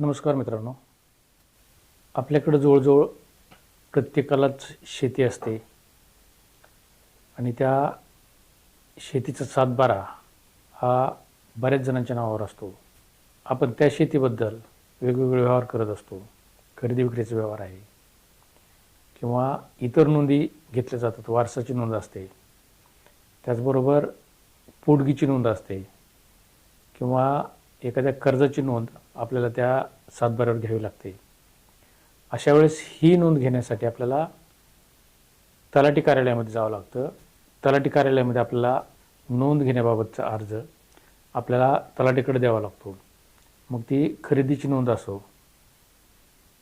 नमस्कार मित्रांनो. आपल्याकडं जवळजवळ प्रत्येकालाच शेती असते. आणि त्या शेतीचा सातबारा हा बऱ्याच जणांच्या नावावर असतो. आपण त्या शेतीबद्दल वेगवेगळे व्यवहार करत असतो. खरेदी विक्रीचा व्यवहार आहे. किंवा इतर नोंदी घेतल्या जातात. वारसाची नोंद असते. त्याचबरोबर पोटगीची नोंद असते. किंवा एखाद्या कर्जाची नोंद आपल्याला त्या सातबाऱ्यावर घ्यावी लागते. अशा वेळेस ही नोंद घेण्यासाठी आपल्याला तलाठी कार्यालयामध्ये जावं लागतं. तलाठी कार्यालयामध्ये आपल्याला नोंद घेण्याबाबतचा अर्ज आपल्याला तलाठीकडे द्यावा लागतो. मग ती खरेदीची नोंद असो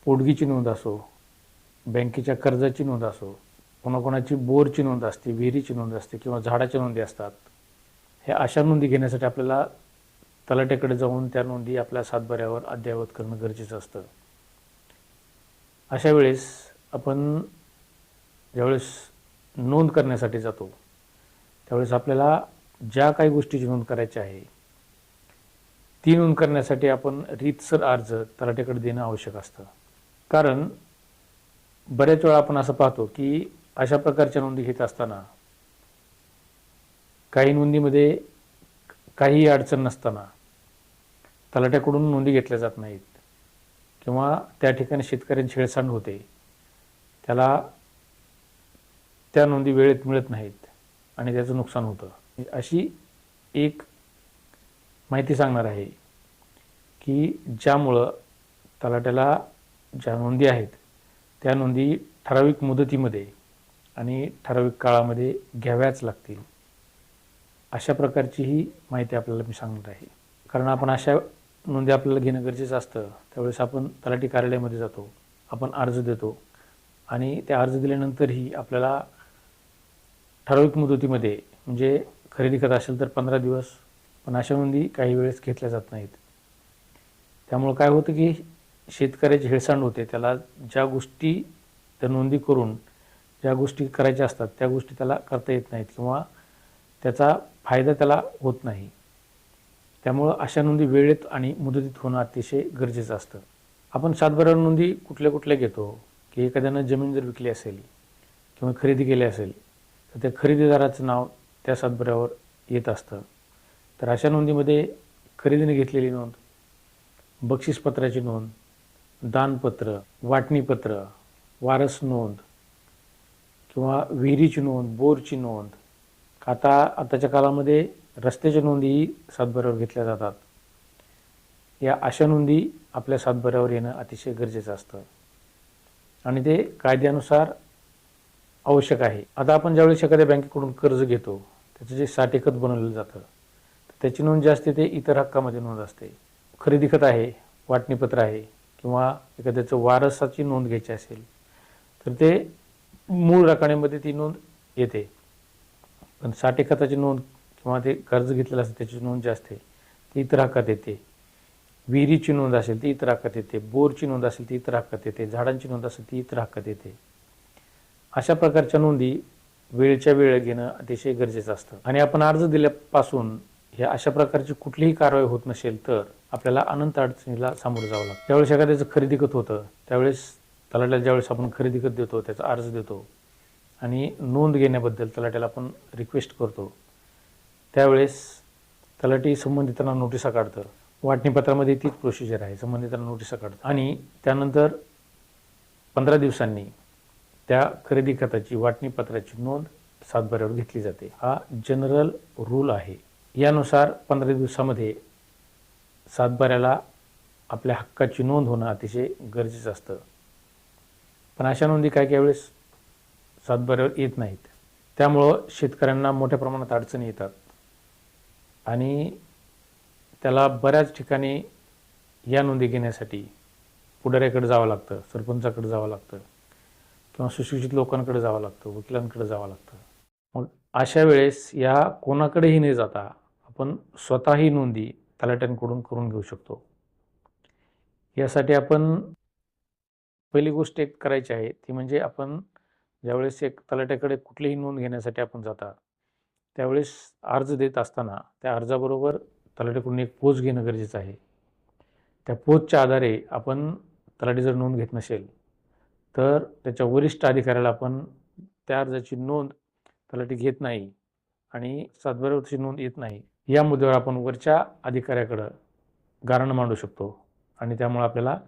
पोटगीची नोंद असो बँकेच्या कर्जाची नोंद असो कोणाकोणाची बोरची नोंद असते विहिरीची नोंद असते किंवा झाडाच्या नोंदी असतात ह्या अशा नोंदी घेण्यासाठी आपल्याला तलाट्याकडे जाऊन त्या नोंदी आपल्या सातबाऱ्यावर अद्ययावत करणं गरजेचं असतं. अशा वेळेस आपण ज्यावेळेस नोंद करण्यासाठी जातो त्यावेळेस आपल्याला ज्या काही गोष्टीची नोंद करायची आहे ती नोंद करण्यासाठी आपण रीतसर अर्ज तलाट्याकडे देणं आवश्यक असतं. कारण बऱ्याच वेळा आपण असं पाहतो की अशा प्रकारच्या नोंदी घेत असताना काही नोंदीमध्ये काहीही अडचण नसताना तलाट्याकडून नोंदी घेतल्या जात नाहीत. किंवा त्या ठिकाणी शेतकऱ्यांची छेडछाड होते. त्याला त्या नोंदी वेळेत मिळत नाहीत आणि त्याचं नुकसान होतं. अशी एक माहिती सांगणार आहे की ज्यामुळं तलाट्याला ज्या नोंदी आहेत त्या नोंदी ठराविक मुदतीमध्ये आणि ठराविक काळामध्ये घ्याव्याच लागतील. अशा प्रकारची ही माहिती आपल्याला मी सांगणार आहे. कारण आपण अशा नोंदी आपल्याला घेणं गरजेचं असतं त्यावेळेस आपण तलाठी कार्यालयामध्ये जातो आपण अर्ज देतो आणि ते अर्ज दिल्यानंतरही आपल्याला ठराविक मुदतीमध्ये म्हणजे खरेदी करत असेल तर पंधरा दिवस पण अशा नोंदी काही वेळेस घेतल्या जात नाहीत. त्यामुळं काय होतं की शेतकऱ्याची हेळसांड होते त्याला ज्या गोष्टी त्या नोंदी करून ज्या गोष्टी करायच्या असतात त्या गोष्टी त्याला करता येत नाहीत किंवा त्याचा फायदा त्याला होत नाही. त्यामुळं अशा नोंदी वेळेत आणि मुदतीत होणं अतिशय गरजेचं असतं. आपण सातबाऱ्यावर नोंदी कुठल्या कुठल्या घेतो? की एखाद्यानं जमीन जर विकली असेल किंवा खरेदी केली असेल तर त्या खरेदीदाराचं नाव त्या सातबाऱ्यावर येत असतं. तर अशा नोंदीमध्ये खरेदीने घेतलेली नोंद बक्षीसपत्राची नोंद दानपत्र वाटणीपत्र वारस नोंद किंवा विहिरीची नोंद बोरची नोंद. आता आताच्या काळामध्ये रस्त्याच्या नोंदीही सातबाऱ्यावर घेतल्या जातात. या अशा नोंदी आपल्या सातबाऱ्यावर येणं अतिशय गरजेचं असतं. आणि ते कायद्यानुसार आवश्यक आहे. आता आपण ज्यावेळेस एखाद्या बँकेकडून कर्ज घेतो त्याचं जे साठेखत बनवलं बनवलेलं जातं तर त्याची नोंद जी असते ते इतर हक्कामध्ये नोंद असते. खरेदी खत आहे वाटणीपत्र आहे किंवा एखाद्याचं वारसाची नोंद घ्यायची असेल तर ते मूळ रकाण्यामध्ये ती नोंद येते. पण साठे खताची नोंद किंवा ते कर्ज घेतलेलं असतं त्याची नोंद जी असते ती इतर हक्कात येते. विहिरीची नोंद असेल ती इतर हक्कात येते. बोरची नोंद असेल ती इतर हक्कात येते. झाडांची नोंद असेल ती इतर हक्कात येते. अशा प्रकारच्या नोंदी वेळच्या वेळ घेणं अतिशय गरजेचं असतं. आणि आपण अर्ज दिल्यापासून ह्या अशा प्रकारची कुठलीही कारवाई होत नसेल तर आपल्याला अनंत अडचणीला सामोरं जावं लागतं. त्यावेळेस एखाद्याचं खरेदी खत होतं त्यावेळेस तलाट्याला ज्यावेळेस आपण खरेदी खत देतो त्याचा अर्ज देतो. आणि नोंद घेण्याबद्दल तलाट्याला आपण रिक्वेस्ट करतो. त्यावेळेस तलाठी संबंधितांना नोटिसा काढतं. वाटणीपत्रामध्ये तीच प्रोसिजर आहे संबंधितांना नोटिसा काढतं. आणि त्यानंतर पंधरा दिवसांनी त्या खरेदी खताची वाटणीपत्राची नोंद सातबाऱ्यावर घेतली जाते. हा जनरल रूल आहे. यानुसार पंधरा दिवसामध्ये सातबाऱ्याला आपल्या हक्काची नोंद होणं अतिशय गरजेचं असतं. पण अशा नोंदी काय काय वेळेस सातबाऱ्यावर येत नाहीत. त्यामुळं शेतकऱ्यांना मोठ्या प्रमाणात अडचणी येतात. आणि त्याला बऱ्याच ठिकाणी या नोंदी घेण्यासाठी पुढाऱ्याकडे जावं लागतं सरपंचाकडे जावं लागतं किंवा सुशिक्षित लोकांकडे जावं लागतं वकिलांकडे जावं लागतं. मग अशा वेळेस या कोणाकडेही न जाता आपण स्वतःही नोंदी तलाट्यांकडून करून घेऊ शकतो. यासाठी आपण पहिली गोष्ट एक करायची आहे ती म्हणजे आपण ज्यावेळेस एक तलाट्याकडे कुठलीही नोंद घेण्यासाठी आपण जाता त्यावेळेस अर्ज देत असताना त्या अर्जाबरोबर तलाट्याकडून एक पोच घेणं गरजेचं आहे. त्या पोचच्या आधारे आपण तलाठी जर नोंद घेत नसेल तर त्याच्या वरिष्ठ अधिकाऱ्याला आपण त्या अर्जाची नोंद तलाठी घेत नाही आणि सातबाऱ्यावरची नोंद येत नाही या मुद्द्यावर आपण वरच्या अधिकाऱ्याकडं गारण मांडू शकतो आणि त्यामुळे आपल्याला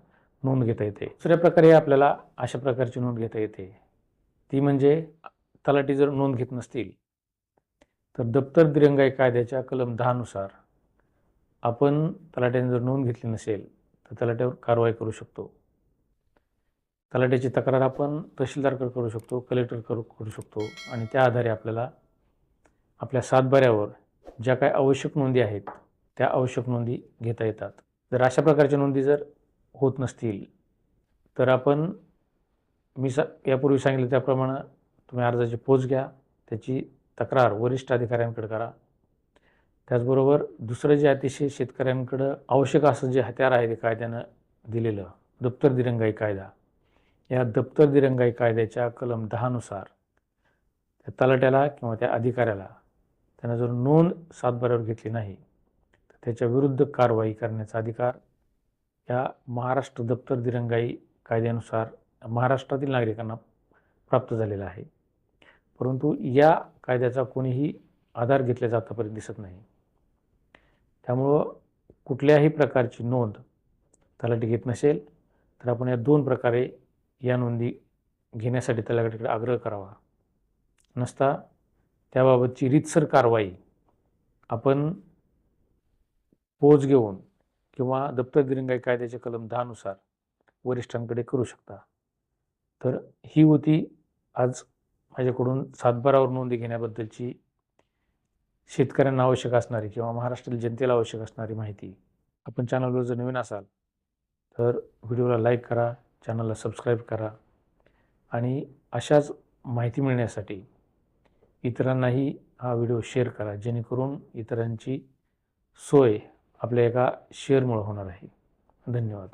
नोंद घेता येते. दुसऱ्या प्रकारे आपल्याला अशा प्रकारची नोंद घेता येते. ती म्हणजे तलाठी जर नोंद घेत नसतील तर दप्तर दिरंगाई कायद्याच्या कलम दहानुसार आपण तलाट्याने जर नोंद घेतली नसेल तर तलाट्यावर कारवाई करू शकतो. तलाट्याची तक्रार आपण तहसीलदारकडे करू शकतो कलेक्टर करू करू शकतो. आणि त्या आधारे आपल्याला आपल्या सातबाऱ्यावर ज्या काही आवश्यक नोंदी आहेत त्या आवश्यक नोंदी घेता येतात. जर अशा प्रकारच्या नोंदी जर होत नसतील तर आपण मी सा यापूर्वी सांगितलं त्याप्रमाणे तुम्ही अर्जाची पोच घ्या त्याची तक्रार वरिष्ठ अधिकाऱ्यांकडे करा. त्याचबरोबर दुसरं जे अतिशय शेतकऱ्यांकडं आवश्यक असं जे हत्यार आहे ते कायद्यानं दिलेलं दप्तर दिरंगाई कायदा. या दप्तर दिरंगाई कायद्याच्या कलम दहानुसार त्या तलाट्याला किंवा त्या अधिकाऱ्याला त्यानं जर नोंद सातबाऱ्यावर घेतली नाही तर त्याच्या विरुद्ध कारवाई करण्याचा अधिकार या महाराष्ट्र दप्तर दिरंगाई कायद्यानुसार महाराष्ट्रातील नागरिकांना प्राप्त झालेला आहे. परंतु या कायद्याचा कोणीही आधार घेतल्या जातापर्यंत दिसत नाही. त्यामुळं कुठल्याही प्रकारची नोंद तलाठी घेत नसेल तर आपण या दोन प्रकारे या नोंदी घेण्यासाठी तलाठीकडे आग्रह करावा. नसता त्याबाबतची रीतसर कारवाई आपण पोच घेऊन किंवा दप्तर दिरंगाई कायद्याच्या कलम दहानुसार वरिष्ठांकडे करू शकता. तर ही होती आज माझ्याकडून सातबारावर नोंदी घेण्याबद्दलची शेतकऱ्यांना आवश्यक असणारी किंवा महाराष्ट्रातील जनतेला आवश्यक असणारी माहिती आपण चॅनलवर जर नवीन असाल तर व्हिडिओला लाईक करा चॅनलला सबस्क्राईब करा आणि अशाच माहिती मिळण्यासाठी इतरांनाही हा व्हिडिओ शेअर करा जेणेकरून इतरांची सोय आपल्या एका शेअरमुळे होणार आहे. धन्यवाद.